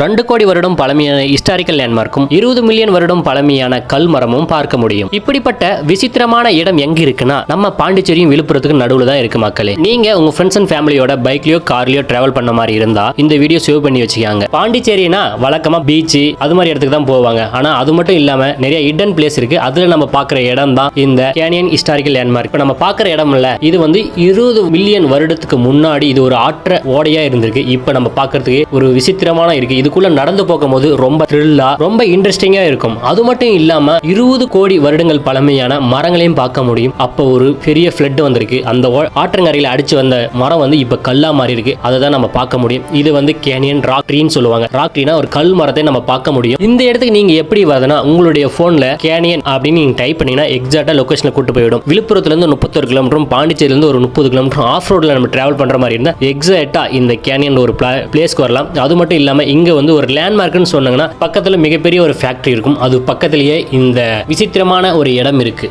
ரெண்டு கோடி வருடம் பழமையான ஹிஸ்டாரிக்கல் லேண்ட்மார்க்கும் இருபது மில்லியன் வருடம் பழமையான கல் மரமும் பார்க்க முடியும். இப்படிப்பட்ட விசித்திரமான இடம் எங்க இருக்குன்னா நம்ம பாண்டிச்சேரியும் விழுப்புரத்துக்கு நடுவில் தான் இருக்கு மக்களே. நீங்க உங்க ஃப்ரெண்ட்ஸ் அண்ட் ஃபேமிலியோட பைக்லயோ கார்லயோ டிராவல் பண்ண மாதிரி இருந்தா இந்த வீடியோ சேவ் பண்ணி வச்சுக்காங்க. பாண்டிச்சேரினா வழக்கமா பீச் அது மாதிரி இடத்துக்கு தான் போவாங்க. ஆனா அது மட்டும் இல்லாம நிறைய ஹிடன் பிளேஸ் இருக்கு. அதுல நம்ம பார்க்குற இடம் தான் இந்த கேனியன் ஹிஸ்டாரிக்கல் லேண்ட்மார்க் இப்போ நம்ம பார்க்குற இடம் இல்ல இது வந்து இருபது மில்லியன் வருடத்துக்கு முன்னாடி இது ஒரு ஆற்ற ஓடையா இருந்திருக்கு. இப்போ நம்ம பாக்குறதுக்கு ஒரு விசித்திரமான இருக்கு. இதுக்குள்ள நடந்து போகும்போது ரொம்ப த்ரில்லா ரொம்ப இன்ட்ரெஸ்டிங்கா இருக்கும். அது மட்டும் இல்லாம இருபது கோடி வருடங்கள் பழமையான மரங்களையும் பார்க்க முடியும். அப்போ ஒரு பெரிய ஃப்ளட் வந்திருக்கு. அந்த ஆற்றங்கரையில் அடிச்சு வந்த மரம் வந்து இப்ப கல்லா மாறி இருக்கு. அதை தான் நம்ம பார்க்க முடியும். இது வந்து கேனியன் ராக் ட்ரீன்னு சொல்லுவாங்க. ராக் ட்ரீனா ஒரு கல் மரத்தை நம்ம பார்க்க முடியும். இந்த இடத்துக்கு நீங்க எப்படி வரதுன்னா உங்களுடைய போன்ல கேனியன் அப்படின்னு நீங்க டைப் பண்ணீங்கன்னா எக்ஸாக்டா லொகேஷன்ல கூட்டு போயிடும். விழுப்புரத்துல இருந்து முப்பத்தொரு கிலோமீட்டரும் பாண்டிச்சேரியில இருந்து ஒரு முப்பது கிலோமீட்டர் ஆஃப் ரோட்ல நம்ம டிராவல் பண்ற மாதிரி இருந்தா எக்ஸாக்டா இந்த கேனியன் ஒரு பிளேஸ்க்கு வரலாம். அது மட்டும் இல்லாம இங்க வந்து ஒரு லேண்ட்மார்க்னு சொன்னாங்கன்னா பக்கத்துல மிகப்பெரிய ஒரு ஃபேக்டரி இருக்கும். அது பக்கத்திலேயே இந்த விசித்திரமான ஒரு இடம் இருக்கு.